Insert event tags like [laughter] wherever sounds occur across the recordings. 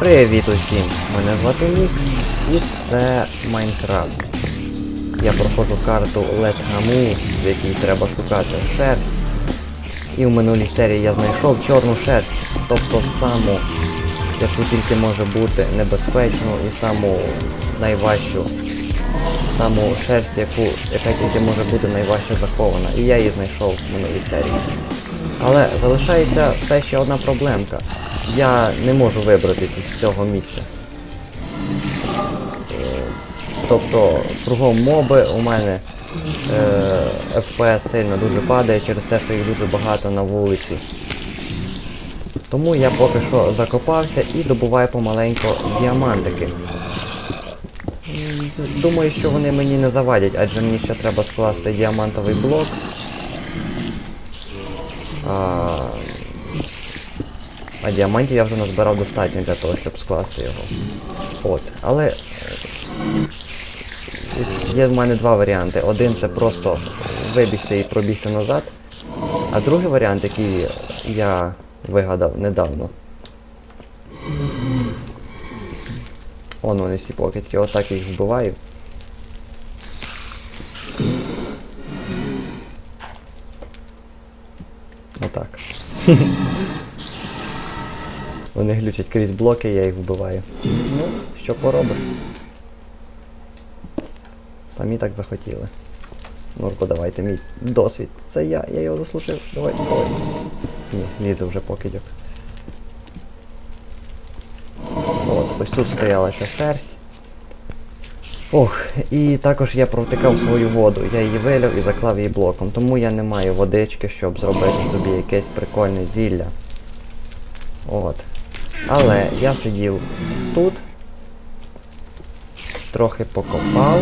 Привіт усім! Мене звати Нік і це Майнкрафт. Я проходжу карту Летгаму, в якій треба шукати шерсть. І в минулій серії я знайшов чорну шерсть, тобто саму, яку тільки може бути небезпечну і саму найважчу. Саму шерсть, яку, яка тільки може бути найважче захована. І я її знайшов в минулій серії. Але залишається все ще одна проблемка. Я не можу вибратися з цього місця. Е, Тобто кругом моби у мене е, FPS сильно дуже падає через те, що їх дуже багато на вулиці. Тому я поки що закопався і добуваю помаленько діамантики. Думаю, що вони мені не завадять, адже мені ще треба скласти діамантовий блок. А, а діамантів я вже назбирав достатньо для того, щоб скласти його. От. Але е, є в мене два варіанти. Один це просто вибігти і пробігти назад. А другий варіант, який я вигадав недавно. Он вони всі покидьки, отак їх вбиваю. Отак. [laughs] Вони глючать крізь блоки, я їх вбиваю. Ну, що поробиш? Самі так захотіли. Нурко, давайте мій досвід. Це я, я його заслужив. Давай, давай. Ні, лізе вже покидьок. От, ось тут стояла ця шерсть. Ох, і також я провтикав свою воду. Я її вилив і заклав її блоком. Тому я не маю водички, щоб зробити собі якесь прикольне зілля. От. Але я сидів тут, трохи покопав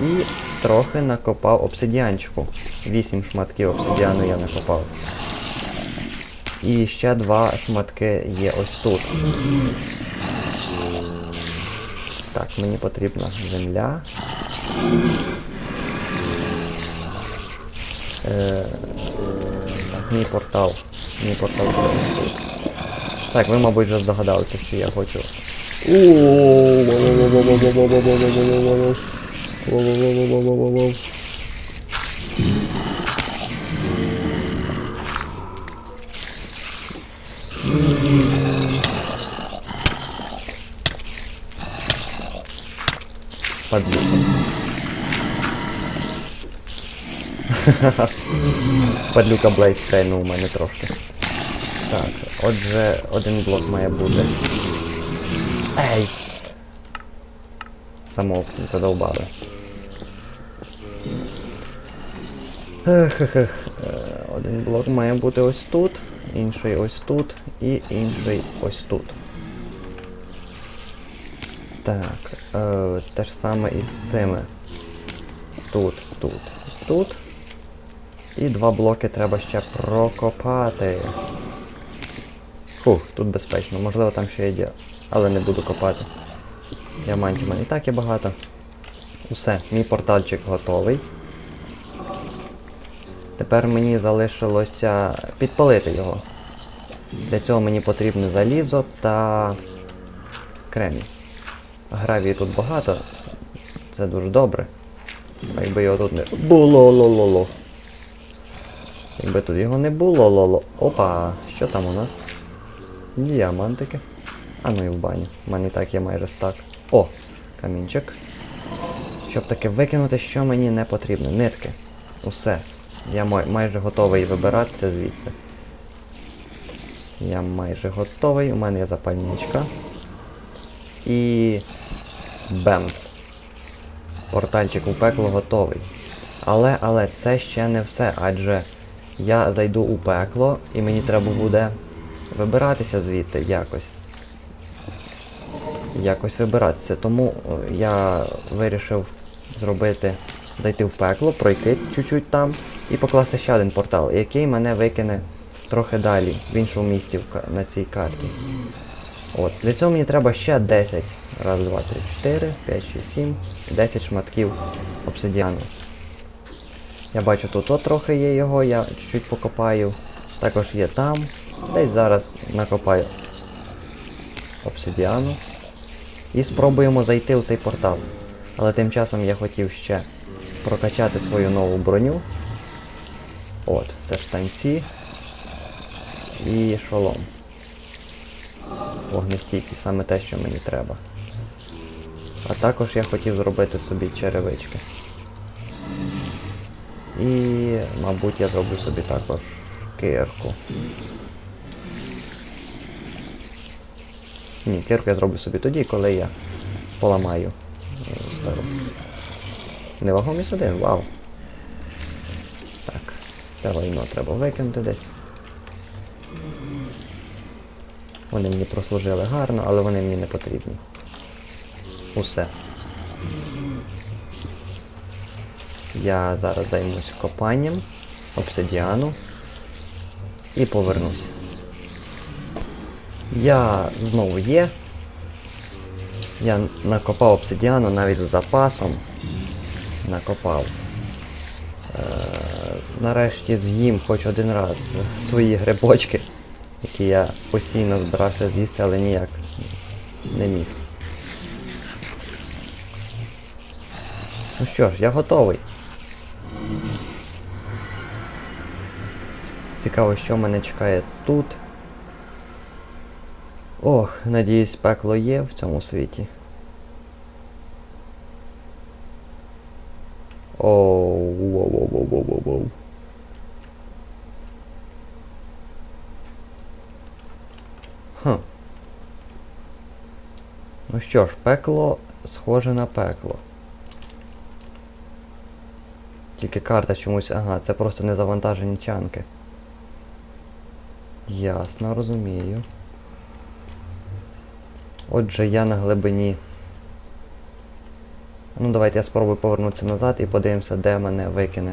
і трохи накопав обсидіанчику. Вісім шматків обсидіану я накопав. І ще два шматки є ось тут. Так, мені потрібна земля. Е, так, мій портал. Мій портал тут. Так, ви, мабуть, вже здогадалися, що я хочу. [laughs] Падлюка. Падлюка Блейз стрельнув у мене трошки. Так, отже, один блок має бути. Ей! Замовкни, задовбали. Ех-ех-ех. Е, Один блок має бути ось тут, інший ось тут і інший ось тут. Так, е, те ж саме і з цими. Тут, тут, тут. І два блоки треба ще прокопати. Фух, тут безпечно. Можливо там ще є, але не буду копати. Діамантів мене так є багато. Усе, мій портальчик готовий. Тепер мені залишилося підпалити його. Для цього мені потрібне залізо та кремінь. Гравії тут багато, це дуже добре. Якби його тут не було ло-ло-ло. Якби тут його не було лоло. Опа, що там у нас? Діамантики. А ну і в бані. У мене і так є майже стак. О! Камінчик. Щоб таки викинути, що мені не потрібно. Нитки. Усе. Я май- майже готовий вибиратися звідси. Я майже готовий. У мене є запальничка. І. Бемс. Портальчик у пекло готовий. Але, але це ще не все, адже я зайду у пекло і мені треба буде вибиратися звідти якось. Якось вибиратися. Тому е, я вирішив зробити, зайти в пекло, пройти чуть-чуть там і покласти ще один портал, який мене викине трохи далі, в іншому місці на цій карті. От. Для цього мені треба ще 10. Раз, два, три, чотири, п'ять, шість, сім, 10 шматків обсидіану. Я бачу, тут от трохи є його, я чуть-чуть покопаю. Також є там. Десь зараз накопаю. обсидіану. І спробуємо зайти у цей портал. Але тим часом я хотів ще прокачати свою нову броню. От, це штанці і шолом. Вогнестійкий, саме те, що мені треба. А також я хотів зробити собі черевички. І, мабуть, я зроблю собі також кирку. Ні, кирку я зроблю собі тоді, коли я поламаю е, стару. Невагомість один, вау. Так, це лайно треба викинути десь. Вони мені прослужили гарно, але вони мені не потрібні. Усе. Я зараз займусь копанням обсидіану і повернусь. Я знову є. Я накопав обсидіану навіть з запасом. Накопав. Е, нарешті з'їм хоч один раз свої грибочки, які я постійно збирався з'їсти, але ніяк не міг. Ну що ж, я готовий. Цікаво, що мене чекає тут. Ох, надіюсь, пекло є в цьому світі. Оу, воу, воу, воу, воу, воу. Хм. Ну що ж, пекло схоже на пекло. Тільки карта чомусь. Ага, це просто незавантажені чанки. Ясно, розумію. Отже, я на глибині. Ну, давайте я спробую повернутися назад і подивимося, де мене викине.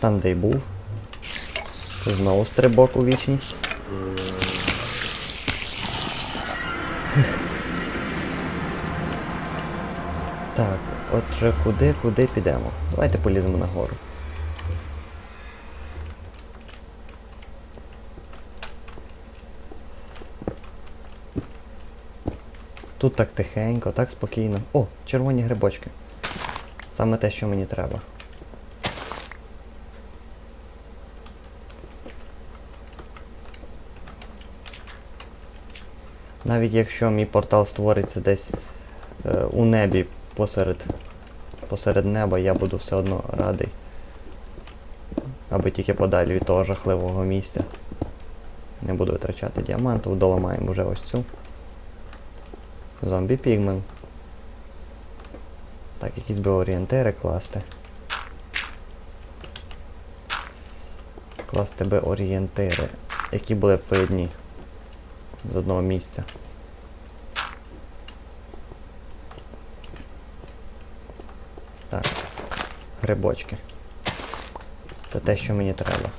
Там, де й був. Знову стрибок у вічність. Отже, куди, куди підемо? Давайте поліземо нагору. Тут так тихенько, так спокійно. О, червоні грибочки. Саме те, що мені треба. Навіть якщо мій портал створиться десь е, у небі посеред, посеред неба, я буду все одно радий. Аби тільки подалі від того жахливого місця. Не буду витрачати діамантів, доламаємо вже ось цю. Зомбі пігмен. Так, якісь би орієнтири класти. Класти би орієнтири, які були б видні з одного місця. Так, грибочки. Це те, що мені треба.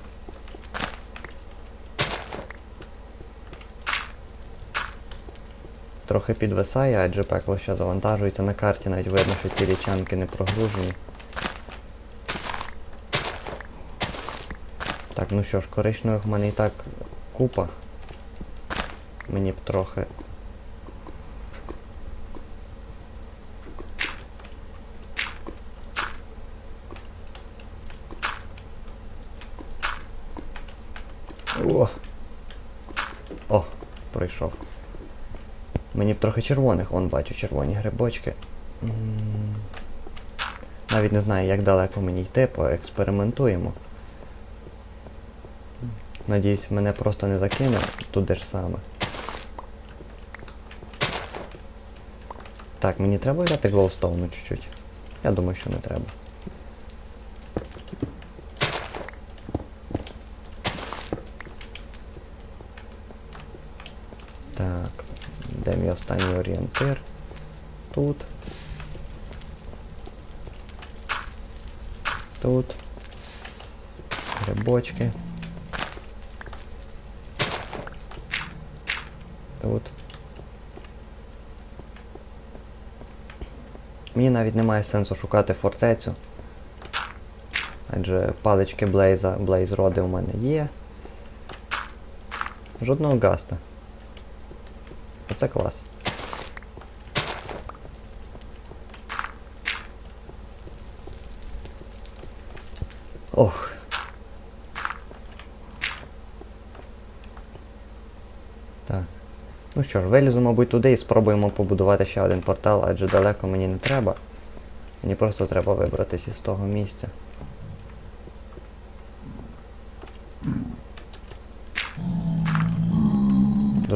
Трохи підвисає, адже пекло ще завантажується на карті, навіть видно, що ці річанки не прогружені. Так, ну що ж, коричневих в мене і так купа. Мені б трохи. О! О, пройшов. Мені б трохи червоних, он бачу червоні грибочки. Навіть не знаю, як далеко мені йти, поекспериментуємо. Надіюсь, мене просто не закине туди ж саме. Так, мені треба взяти глоустоуну чуть-чуть. Я думаю, що не треба. Так, де мій останній орієнтир? Тут. Тут. Грибочки. Тут. Мені навіть немає сенсу шукати фортецю. Адже палички Блейза, Блейз роди у мене є. Жодного гаста. Оце клас. Ох. Так. Ну що ж, вилізу, мабуть, туди і спробуємо побудувати ще один портал, адже далеко мені не треба. Мені просто треба вибратися із того місця.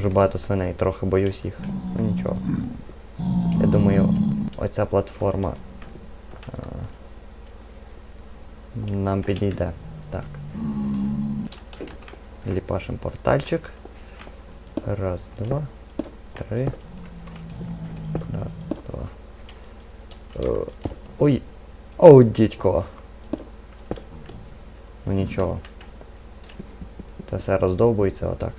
Дуже багато свиней, трохи боюсь їх. Ну нічого. Я думаю, оця платформа е, нам підійде. Так. Ліпашим портальчик. Раз, два, три. Раз, два. Е, Ой. О, дідько. Ну нічого. Це все роздовбується отак.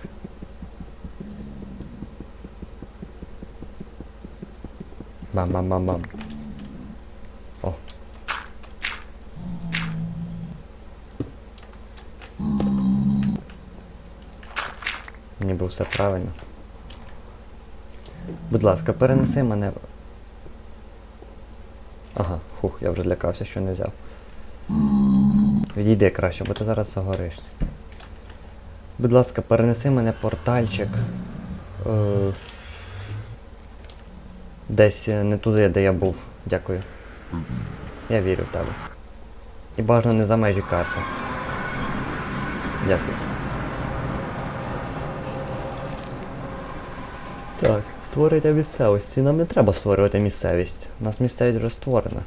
Бам-бам-бам-бам. О. Ніби все правильно. Будь ласка, перенеси мене. Ага, хух, я вже злякався, що не взяв. Відійди краще, бо ти зараз загоришся. Будь ласка, перенеси мене портальчик. Е, десь е, не туди, де я був. Дякую. Я вірю в тебе. І бажано не за межі карти. Дякую. Так, створення місцевості. Нам не треба створювати місцевість. У нас місцевість вже створена.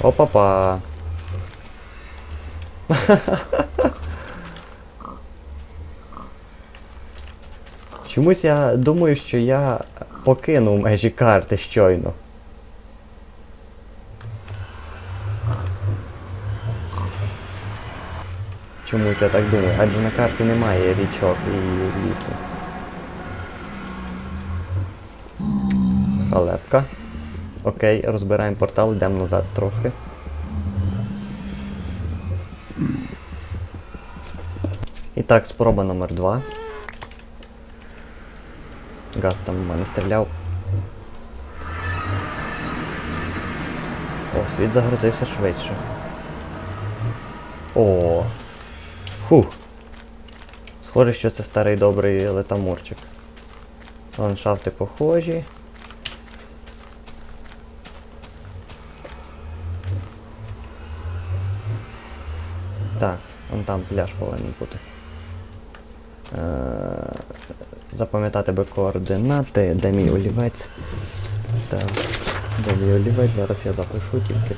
Опа-па. [laughs] Чомусь я думаю, що я покинув межі карти щойно. Чомусь я так думаю, адже на карті немає річок і лісу. Халепка. Окей, розбираємо портал, йдемо назад трохи. І так, спроба номер 2. Газ там в мене стріляв. О, світ загрузився швидше. О. Фух. Схоже, що це старий добрий летамурчик. Ландшафти похожі. Так, вон там пляж повинен бути. Запам'ятати би координати, де мій олівець. Так, де мій олівець, зараз я запишу тільки.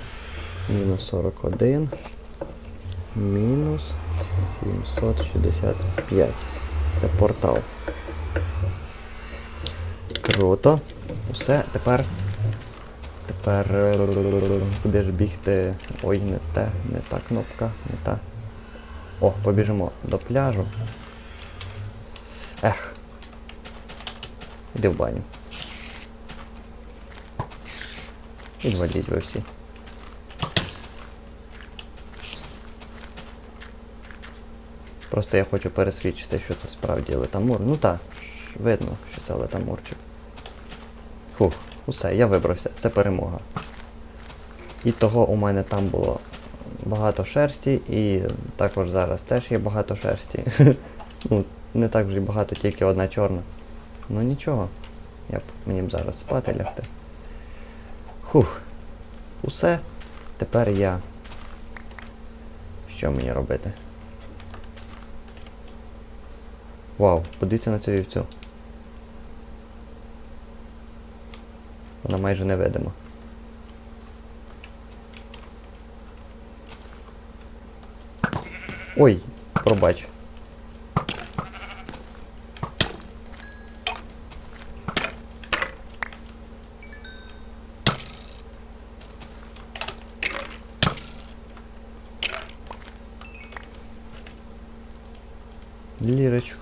Мінус 41. Мінус 765. Це портал. Круто. Усе, тепер. Тепер. Куди ж бігти? Ой, не те, не та кнопка, не та. О, побіжимо до пляжу. Ех. Іди в баню. Відваліть ви всі. Просто я хочу пересвідчити, що це справді летамур. Ну так, видно, що це летамурчик. Фух, усе, я вибрався, це перемога. І того у мене там було багато шерсті, і також зараз теж є багато шерсті. [laughs] ну, не так вже багато, тільки одна чорна. Ну нічого. Я б мені б зараз спати лягти. Хух. Усе. Тепер я. Що мені робити? Вау, подивіться на цю вівцю. Вона майже невидима. Ой, пробач.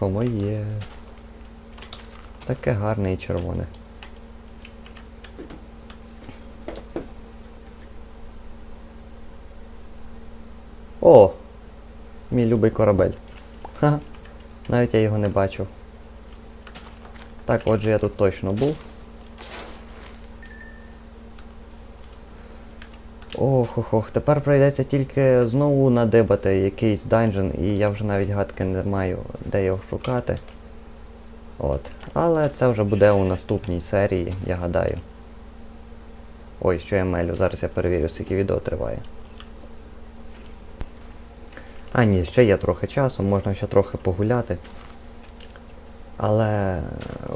Лірочко моє. Таке гарне і червоне. О! Мій любий корабель. Ха. Навіть я його не бачив. Так, отже, я тут точно був. Ох, ох, ох, тепер прийдеться тільки знову надибати якийсь данжен, і я вже навіть гадки не маю, де його шукати. От. Але це вже буде у наступній серії, я гадаю. Ой, що я мелю, зараз я перевірю, скільки відео триває. А ні, ще є трохи часу, можна ще трохи погуляти. Але.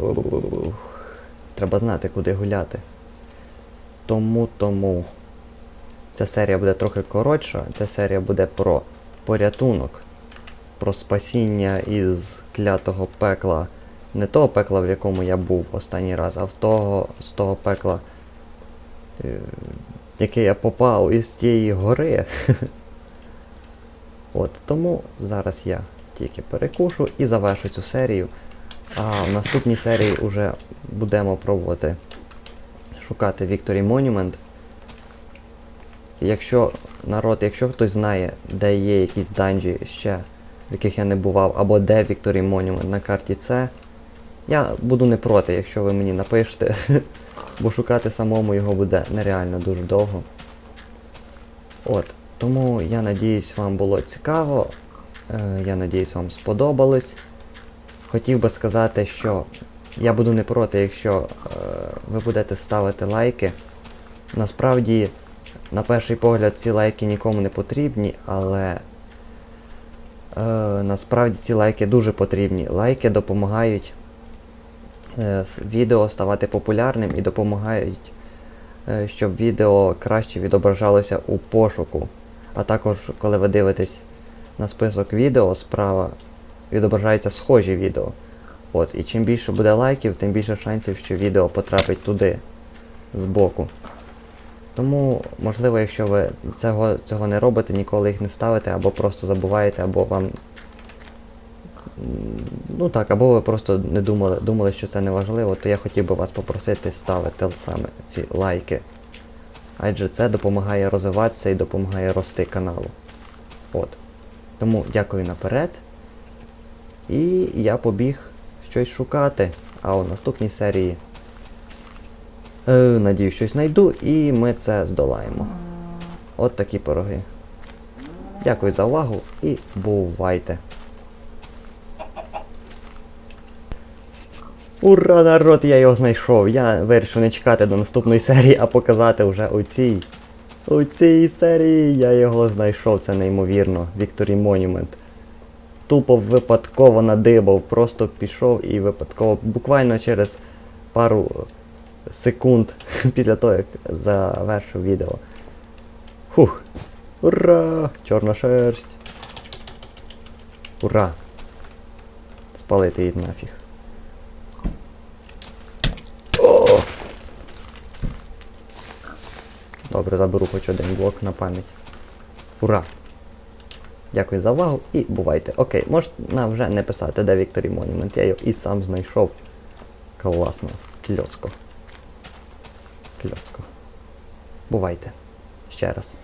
ух, Треба знати, куди гуляти. Тому тому. Ця серія буде трохи коротша. Ця серія буде про порятунок, про спасіння із клятого пекла. Не того пекла, в якому я був останній раз, а в того, з того пекла, е, яке я попав із тієї гори. [laughs] От, тому зараз я тільки перекушу і завершу цю серію. А в наступній серії вже будемо пробувати шукати Victory Monument. Якщо народ, якщо хтось знає, де є якісь данжі ще, в яких я не бував, або де Victory Monument на карті С, я буду не проти, якщо ви мені напишете, [laughs] бо шукати самому його буде нереально дуже довго. От, тому я надіюсь, вам було цікаво. Е, я надіюсь, вам сподобалось. Хотів би сказати, що я буду не проти, якщо е, ви будете ставити лайки. Насправді, на перший погляд, ці лайки нікому не потрібні, але е, насправді ці лайки дуже потрібні. Лайки допомагають е, відео ставати популярним і допомагають, е, щоб відео краще відображалося у пошуку. А також, коли ви дивитесь на список відео, справа відображаються схожі відео. От, і чим більше буде лайків, тим більше шансів, що відео потрапить туди, збоку. Тому, можливо, якщо ви цього, цього не робите, ніколи їх не ставите, або просто забуваєте, або вам. Ну так, або ви просто не думали, думали, що це не важливо, то я хотів би вас попросити ставити саме ці лайки. Адже це допомагає розвиватися і допомагає рости каналу. От. Тому дякую наперед. І я побіг щось шукати. А у наступній серії. Е, надію, щось знайду і ми це здолаємо. От такі пироги. Дякую за увагу і бувайте. Ура, народ, я його знайшов. Я вирішив не чекати до наступної серії, а показати вже у цій. У цій серії я його знайшов, це неймовірно. Victory Monument. Тупо випадково надибав, просто пішов і випадково, буквально через пару секунд [laughs] після того, як завершив відео. Фух. Ура! Чорна шерсть. Ура! Спалити її нафіг. О! Добре, заберу хоч один блок на пам'ять. Ура! Дякую за увагу і бувайте. Окей, можна вже не писати, де Victory Monument. Я його і сам знайшов. Класно. Кльоцко. Кльоцко. Бувайте. Ще раз.